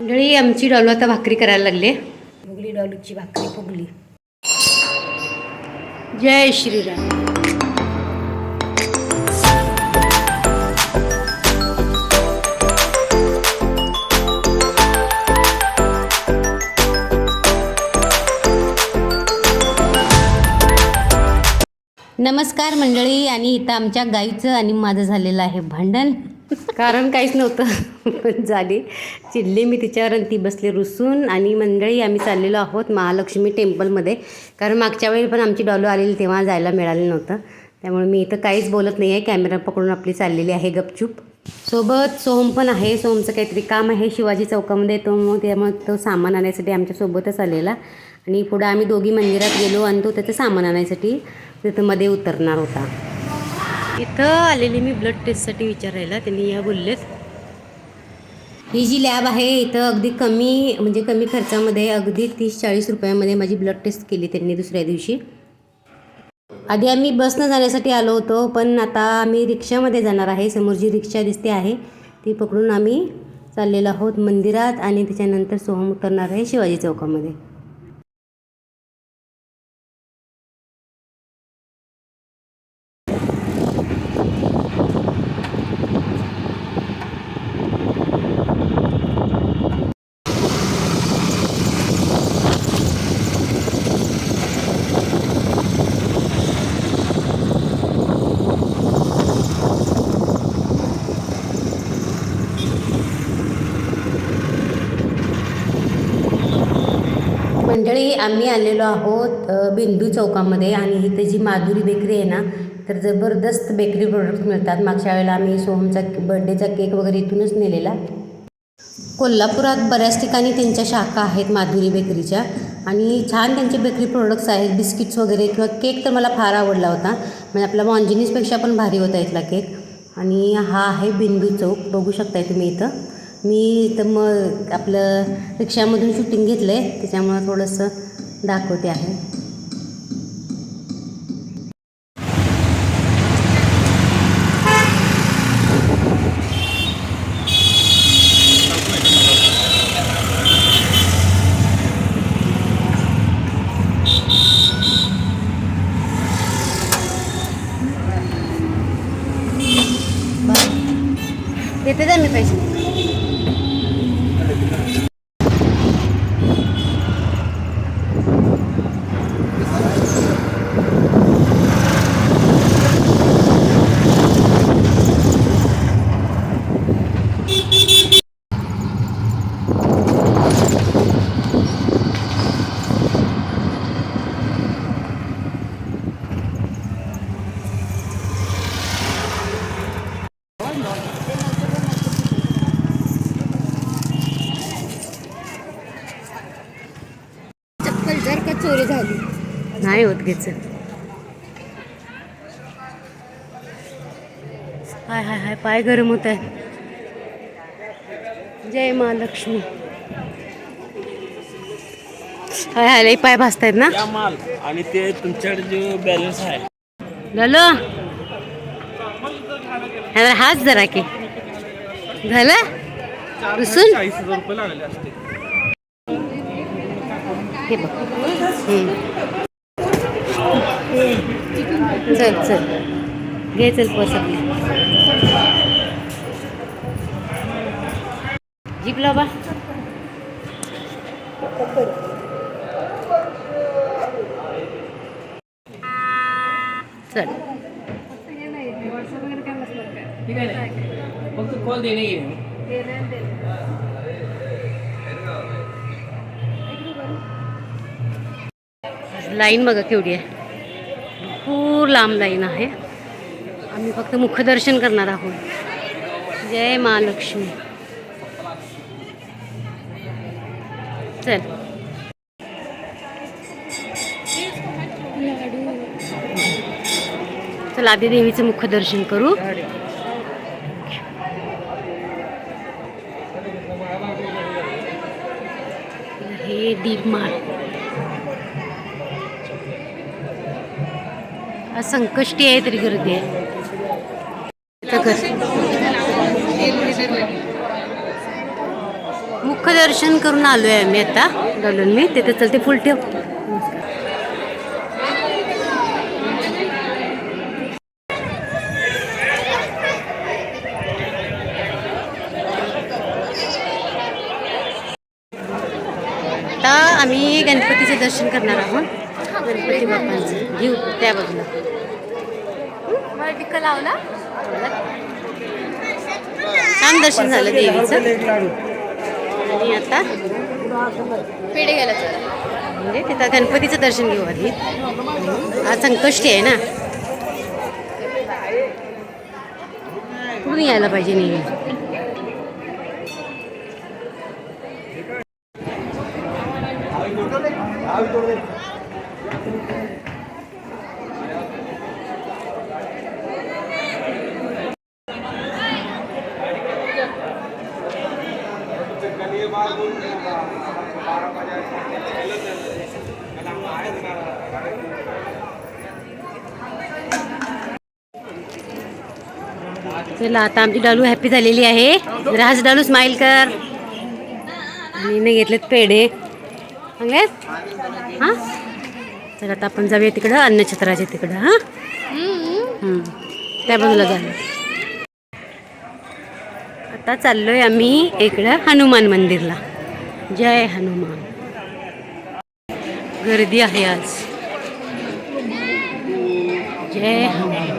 मंडळी आमची डॉलू आता भाकरी करायला लागले. फुगली डॉलूची भाकरी फुगली. जय श्रीराम. नमस्कार मंडळी आणि इथं आमच्या गाईचं आणि माझं झालेलं आहे भांडण. कारण काहीच नव्हतं पण झाली. चिडली मी तिच्यावर आणि ती बसली रुसून. आणि मंडळी आम्ही चाललेलो आहोत महालक्ष्मी टेम्पलमध्ये. कारण मागच्या वेळी पण आमची डॉलो आलेली तेव्हा जायला मिळालं नव्हतं. त्यामुळे मी इथं काहीच बोलत नाही आहे कॅमेरा पकडून आपली चाललेली आहे गपचूप. सोबत सोहम पण आहे. सोहमचं काहीतरी काम आहे शिवाजी चौकामध्ये. तो मग त्यामुळे तो सामान आणण्यासाठी आमच्यासोबतच आलेला. आणि पुढं आम्ही दोघी मंदिरात गेलो आणि तो त्याचं सामान आणायसाठी तिथं मध्ये उतरणार होता. इथं आलेली मी ब्लड टेस्टसाठी विचारायला त्यांनी या बोललेत. ही जी लॅब आहे इथं अगदी कमी म्हणजे कमी खर्चामध्ये अगदी तीस चाळीस रुपयामध्ये माझी ब्लड टेस्ट केली त्यांनी दुसऱ्या दिवशी. आधी आम्ही बसनं जाण्यासाठी आलो होतो पण आता आम्ही रिक्षामध्ये जाणार आहे. समोर जी रिक्षा दिसते आहे ती पकडून आम्ही चाललेलो आहोत मंदिरात आणि त्याच्यानंतर सोहम उतरणार आहे शिवाजी चौकामध्ये. मंडळी आम्ही आलेलो आहोत बिंदू चौकामध्ये आणि इथे जी माधुरी बेकरी आहे ना तर जबरदस्त बेकरी प्रोडक्ट्स मिळतात. मागच्या वेळेला आम्ही सोहमचा बर्थडेचा केक वगैरे इथूनच नेलेला. कोल्हापुरात बऱ्याच ठिकाणी त्यांच्या शाखा आहेत माधुरी बेकरीच्या आणि छान त्यांचे बेकरी प्रोडक्ट्स आहेत बिस्किट्स वगैरे किंवा केक तर मला फार आवडला होता. म्हणजे आपला मॉन्जिनीसपेक्षा पण भारी होता इथला केक आणि हा आहे बिंदू चौक. बघू शकताय तुम्ही इथं. मी इथं मग आपलं रिक्षामधून शूटिंग घेतलं आहे त्याच्यामुळं थोडंसं दाखवते आहे देते जा मी पैसे चप्पल जर का चोरी झाली घ्यायचं. हाय हाय हाय पाय गरम होत आहे जय महालक्ष्मी हाय हाय लई पाय भासतायत ना? या माल आणि ते तुमच्याकडे जो बॅलन्स आहे. झालं? ह्याला हाच जरा की. झालं? रुसून? चाळीस हजार रुपये लागले असते हे बघ. चल चल. घे चल पर्स आपली. जिंकला बा. चल. ठीक आहे फक्त कॉल देणे गेले लाईन बघा केवढी आहे. भरपूर लांब लाईन आहे. आम्ही फक्त मुखदर्शन करणार आहोत. जय महालक्ष्मी चल. चल आधी देवीचं मुखदर्शन करू. हे दीपमाळ संकष्टी आहे तरी गर्दी आहे. मुख्य दर्शन मुखदर्शन करून आहे आम्ही आता डॉलून मी. तिथे चलते फुल ठेव. आता आम्ही गणपतीचे दर्शन करणार आहोत. गणपती बाप्पांचं. घेऊ त्या बाजूला. टिक्का लावला. छान दर्शन झालं देवीचं. आणि आता? पेढे गेला म्हणजे तिथं गणपतीचं दर्शन घेऊ आधी. आज संकष्टी आहे ना. कुठून यायला पाहिजे नेहमी? चला आता आमची डालू हॅपी झालेली आहे. राज डालू स्माइल कर. आणि घेतलेत पेढे. सांगेत हां? चला आता आपण जाऊया तिकडं अन्नछत्राच्या तिकडं हां? त्या बाजूला जाऊया आता चाललोय आम्ही इकडं हनुमान मंदिरला. जय हनुमान. गर्दी आहे आज. जय हनुमान.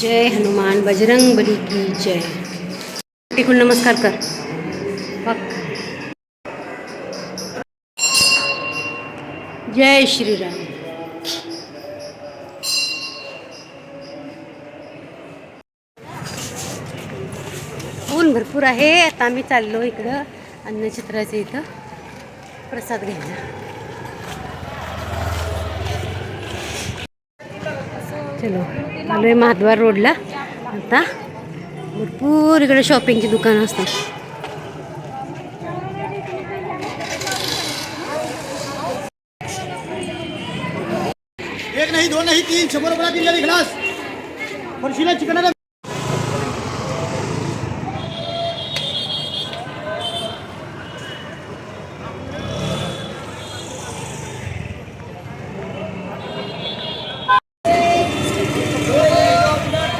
जय हनुमान बजरंग बली की जय। टिकून नमस्कार कर। बघ जय श्रीराम ऊन भरपूर आहे आता आम्ही चाललो इकडं अन्नचित्राचं इथं प्रसाद घ्यायला. चलो. आलो आहे महाद्वार रोडला. आता भरपूर इकडे शॉपिंगची दुकानं असतात. एक नाही दोन नाही तीन. शंभर रुपयाला तीन झाली ग्लास फरशीला चिकनाला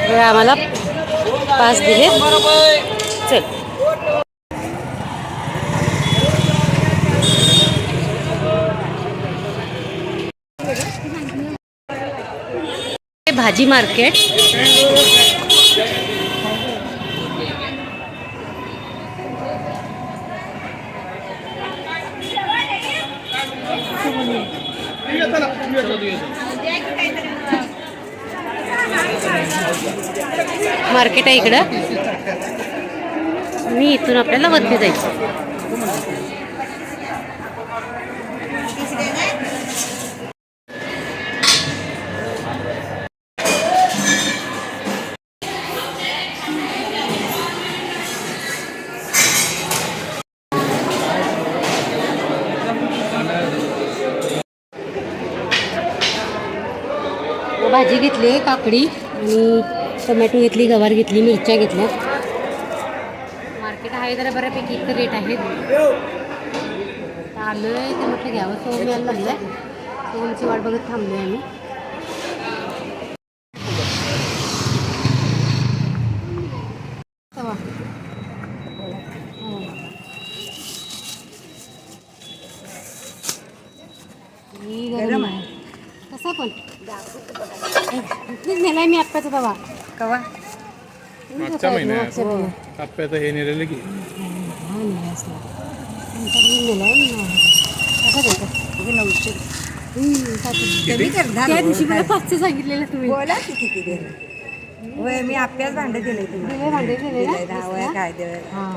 हे आम्हाला पाच दिले. चल. भाजी मार्केट. मार्केट आहे इकडं. आणि इथून आपल्याला वरती जायचं. भाजी घेतली काकडी आणि टोमॅटो घेतली गवार घेतली मिरच्या घेतल्या मार्केट आहे जरा बऱ्यापैकी इथं रेट आहेत आता आलो आहे ते म्हटलं घ्यावं सोहम यायला लागलं आहे सोहमची वाट बघत थांबलो आहे आम्ही. हो. ही गरम आहे कसा पण मी आत्ताचा तवा कवा? मागच्या महिन्यात. टप्प्याचं हे. नेलेलं की. हा त्या दिवशी मला पाचशे सांगितलेलं तुम्ही. बोला की किती दिले? वय मी आपल्याच भांडे दिले भांडे वया काय दिले? हा.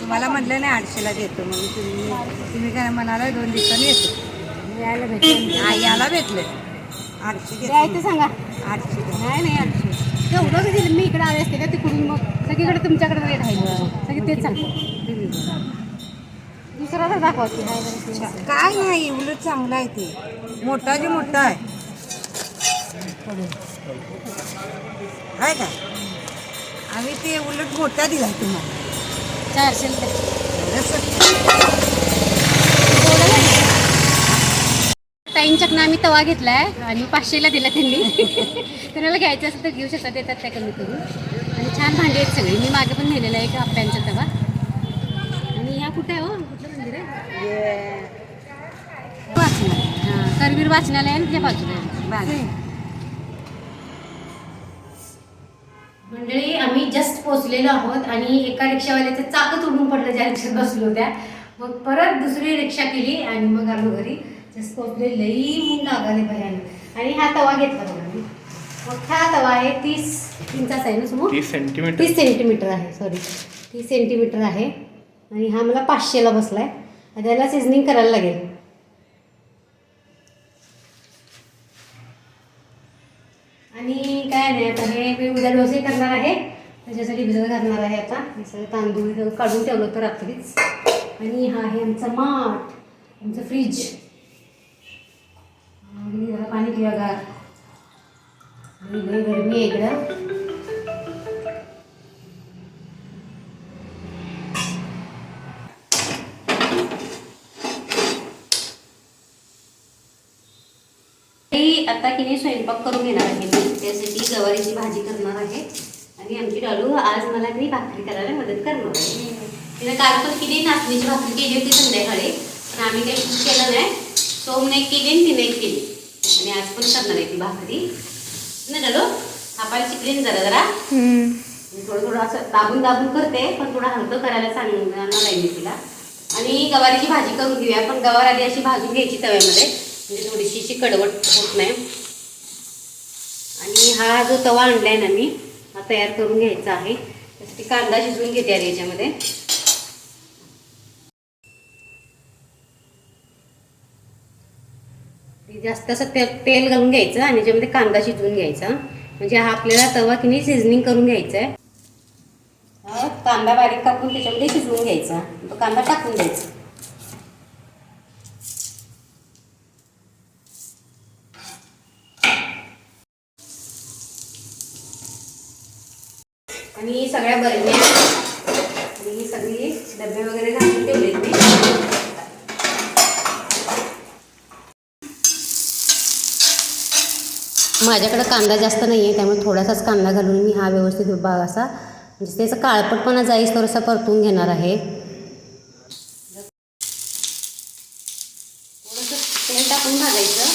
तुम्हाला म्हटलं नाही आठशेला देतो मग तुम्ही तुम्ही काय म्हणाला दोन दिवसांनी येतो. यायला भेटेल. हा, याला भेटले. आठशे द्यायचं सांगा. आठशे द्या. नाही नाही आठशे. तेवढं मी इकडे आले असते का तिकडून मग? सगळीकडे तुमच्याकडे रेट आहे. सगळे तेच सांगतो दुसरा तर दाखवा की हाय बरं ते. काय नाही उलट चांगलं आहे ते. मोठा जे मोठा आहे. आहे का? आम्ही ते उलट मोठा दिला तुम्हाला. चारशे रुपये. ताईंच्याकडनं आम्ही तवा घेतलाय आणि पाचशेला दिला त्यांनी. कोणाला घ्यायचं असेल तर घेऊ शकता देतात त्या कमी करून. आणि छान भांडी आहेत सगळी. मी मागे पण नेलेला आहे एक आप्यांचा तवा. आणि ह्या कुठे आहे हो? कुठलं मंदिर आहे? वाचनालय. हां करवीर वाचनालय आणि त्या बाजूला आहे. मंडळी आम्ही जस्ट पोहोचलेलो आहोत आणि एका रिक्षावाल्याचं चाक तोडून पडलं ज्या रिक्षात बसलो होत्या. मग परत दुसरी रिक्षा केली आणि मग आलो घरी. पोहोचले लई मून लागाले भयानक आणि हा तवा घेतला बघा मी. मग हा तवा आहे तीस इंचाचा आहे ना समोर? तीस सेंटीमीटर तीस सेंटीमीटर आहे सॉरी तीस सेंटीमीटर आहे. आणि हा मला पाचशेला बसला आहे त्याला सिझनिंग करायला लागेल. आणि काय नाही आता हे मी उद्या डोसे करणार आहे. त्याच्यासाठी भिजत घालणार आहे आता. हे सगळं तांदूळ काढून ठेवलं होतं रात्रीच. आणि हा आहे आमचा माठ आमचं फ्रीज आणि पाणी पिवा गार गरमी आहे इकडं. आता की नाही स्वयंपाक करून घेणार आहे त्यासाठी गवारीची भाजी करणार आहे. आणि आमची डॉलू आज मला की भाकरी करायला मदत करणार आहे. तिने काल पण किती नाचणीची भाकरी केली होती संध्याकाळी. पण आम्ही काही केलं नाही. सोमने एक केली तिने एक केली. आणि आज पण करणार आहे ती भाकरी. ना डालू आपण शिकली जरा जरा. थोडं थोडं असं दाबून दाबून करते पण थोडं हलकं करायला सांगणार आहे मी तिला. आणि गवारीची भाजी करून घेऊया पण गवार आधी अशी भाजून घ्यायची तव्यामध्ये. म्हणजे थोडीशी अशी कडवट होत नाही. आणि हा जो तवा आणलाय ना मी हा तयार करून घ्यायचा आहे. त्यासाठी कांदा शिजवून घेते आधी याच्यामध्ये. जास्त असं ते तेल घालून घ्यायचं आणि याच्यामध्ये कांदा शिजवून घ्यायचा. म्हणजे हा आपल्याला तवा किनी सिझनिंग करून घ्यायचा आहे कांदा बारीक कापून त्याच्यामध्ये शिजवून घ्यायचा. तो कांदा टाकून द्यायचा. आणि सगळ्या बरण्या आणि ही सगळी डबे वगैरे घालून ठेवलेत मी माझ्याकडं कांदा जास्त नाही आहे त्यामुळे थोडासाच कांदा घालून मी हा व्यवस्थित भाग असा म्हणजे त्याचा काळपटपणा जाईस थोडासा परतून घेणार आहे. थोडंसं तेल टाकून भाजायचं.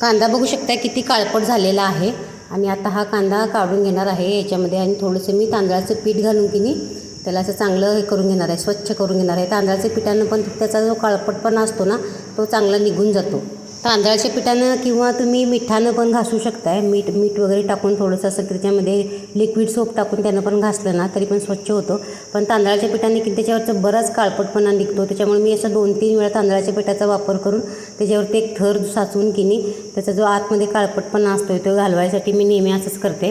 कांदा बघू शकता किती काळपट झालेला आहे. आणि आता हा कांदा काढून घेणार आहे याच्यामध्ये आणि थोडंसं मी तांदळाचं पीठ घालून की नाही त्याला असं चांगलं हे करून घेणार आहे स्वच्छ करून घेणार आहे. तांदळाच्या पिठानं पण त्याचा जो काळपटपणा असतो ना तो चांगला निघून जातो. तांदळाच्या पिठानं किंवा तुम्ही मिठानं पण घासू शकताय. मीठ मीठ वगैरे टाकून थोडंसं असं त्याच्यामध्ये लिक्विड सोप टाकून त्यानं पण घासलं ना तरी पण स्वच्छ होतो. पण तांदळाच्या पिठाने की त्याच्यावरचं बराच काळपटपणा निघतो. त्याच्यामुळे मी असं दोन तीन वेळा तांदळाच्या पिठाचा वापर करून त्याच्यावरती एक थर साचवून किनी त्याचा जो आतमध्ये काळपटपणा असतो तो घालवायसाठी मी नेहमी असंच करते.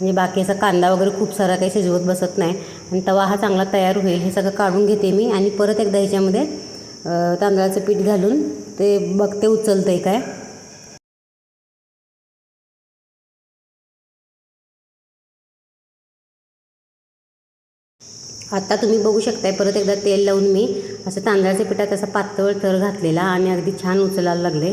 म्हणजे बाकी असा कांदा वगैरे खूप सारा काही शिजवत बसत नाही. आणि तवा हा चांगला तयार होईल हे सगळं काढून घेते मी. आणि परत एकदा ह्याच्यामध्ये तांदळाचं पीठ घालून ते बघते उचलतं आहे काय. आता तुम्ही बघू शकताय परत एकदा तेल लावून मी असं तांदळाच्या पिठात असा पातळ थर घातलेला आणि अगदी छान उचलायला लागले.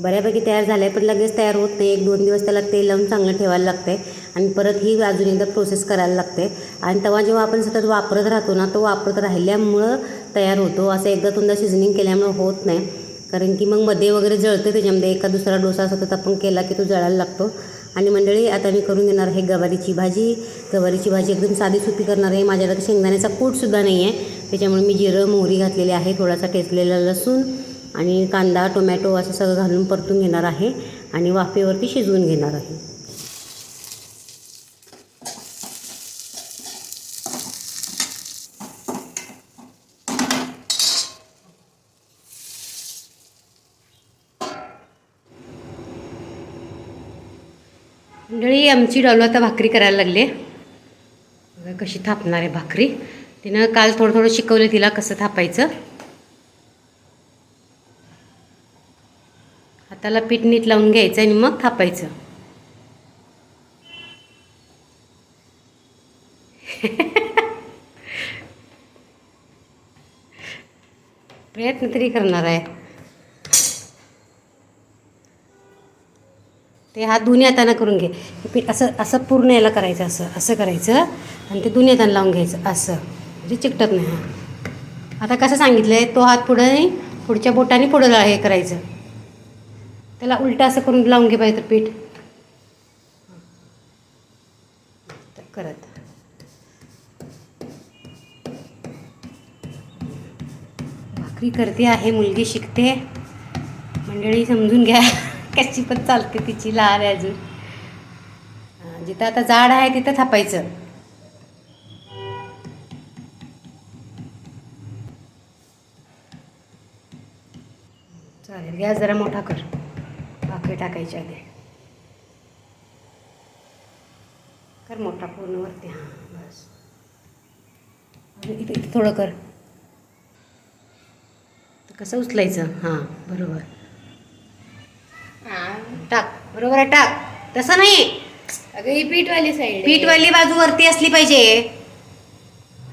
बऱ्यापैकी तयार झालं आहे पण लगेच तयार होत नाही. एक दोन दिवस त्याला तेल लावून चांगलं ठेवायला लागतंय आणि परत ही अजून एकदा प्रोसेस करायला लागते आणि तेव्हा जेव्हा आपण सतत वापरत राहतो ना तो वापरत राहिल्यामुळं तयार होतो. असं एकदा तुमचा सिझनिंग केल्यामुळं होत नाही. कारण की मग मध्ये वगैरे जळते त्याच्यामध्ये एका दुसरा डोसा सतत आपण केला की तो जळायला लागतो. आणि मंडळी आता मी करून घेणार आहे गवारीची भाजी. गवारीची भाजी एकदम साधी सुपी करणार आहे. माझ्याकडे शेंगदाण्याचा कूटसुद्धा नाही आहे. त्याच्यामुळे मी जिरं मोहरी घातलेली आहे थोडासा टेचलेला लसूण आणि कांदा टोमॅटो असं सगळं घालून परतून घेणार आहे. आणि वाफेवरती शिजवून घेणार आहे. मंडळी आमची डॉलू आता भाकरी करायला लागली आहे. कशी थापणार आहे भाकरी. तिनं काल थोडं थोडं शिकवलं तिला कसं थापायचं. हाताला पीठ नीट लावून घ्यायचं आणि मग थापायचं. प्रयत्न तरी करणार आहे. ते हात दोन्ही हातानं करून घे. पीठ असं असं पूर्ण याला करायचं असं असं करायचं. आणि ते दोन्ही हातानं लावून घ्यायचं असं. म्हणजे चिकटत नाही हा. आता कसं सांगितलं आहे तो हात पुढं नाही पुढच्या बोटाने पुढं हे करायचं. त्याला उलटं असं करून लावून घे पाहिजे तर पीठ. करत. भाकरी करते आहे मुलगी शिकते. मंडळी समजून घ्या. कशी पण चालते तिची लहान आहे अजून. जिथं आता झाड आहे तिथं थापायचं. चालेल गॅस जरा मोठा कर. भाकरी टाकायच्या आधी. कर मोठा पूर्ण वरती हां बस. इथे इथे थोडं कर. तर कसं उचलायचं? हां बरोबर. बरोबर आहे टाक. तसं नाही. अगं ही पीठवाली साईड पीठवाली बाजू वरती असली पाहिजे.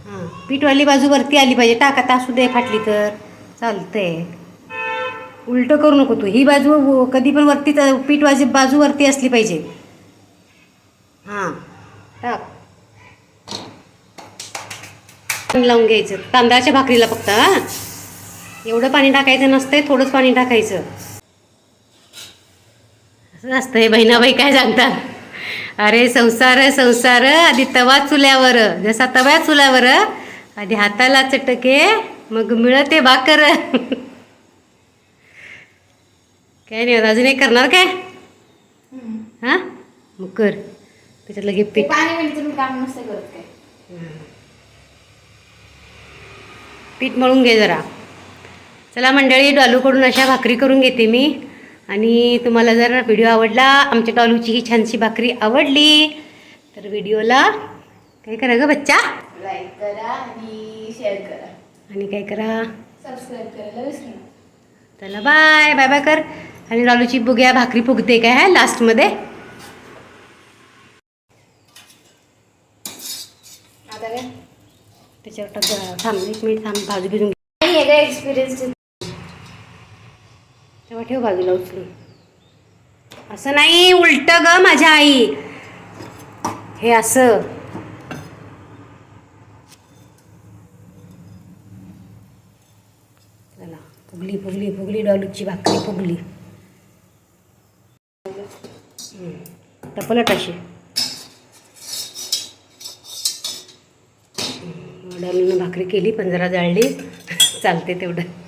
हां पीठवाली बाजू वरती आली पाहिजे. टाक आता असू दे फाटली तर. चालतंय. उलटं करू नको तू. ही बाजू व- कधी पण वरती पीठवाजी बाजू वरती असली पाहिजे. हां टाक. लावून घ्यायचं. तांदळाच्या भाकरीला फक्त हां. एवढं पाणी टाकायचं नसतंय थोडंच पाणी टाकायचं. असं असतंय बहिणाबाई काय सांगतात? अरे संसार संसार आधी तवा चुल्यावर. जसा तव्या चुल्यावर आधी हाताला चटके मग मिळते भाकर. काय नाही. अजून एक करणार काय? हां? मग कर. त्याच्यात लगे पीठ. म्हणजे तुम्ही काम नसतं करत काय? पीठ मळून घे जरा. चला मंडळी डॉलूकडून अशा भाकरी करून घेते मी. आणि तुम्हाला जर व्हिडिओ आवडला आमच्या डॉलूची ही छानशी भाकरी आवडली तर व्हिडिओला काय करा ग बच्चा? लाईक करा आणि शेअर करा. आणि काय करा? सबस्क्राईब करायला विसरू चला बाय बाय बाय कर. आणि डॉलूची बघूया भाकरी फुगते काय आहे लास्टमध्ये? आता काय? त्याच्यावर टाक थांब एक मिनिट थांब भाजू भिजून एक्सपिरियन्स ठेव बाजूला उचलून. असं नाही उलट ग माझ्या आई. हे असं. चला फुगली फुगली फुगली डॉलूची भाकरी फुगली. टपलट अशी. डॉलूनं भाकरी केली पण जरा जाळली. चालते तेवढं.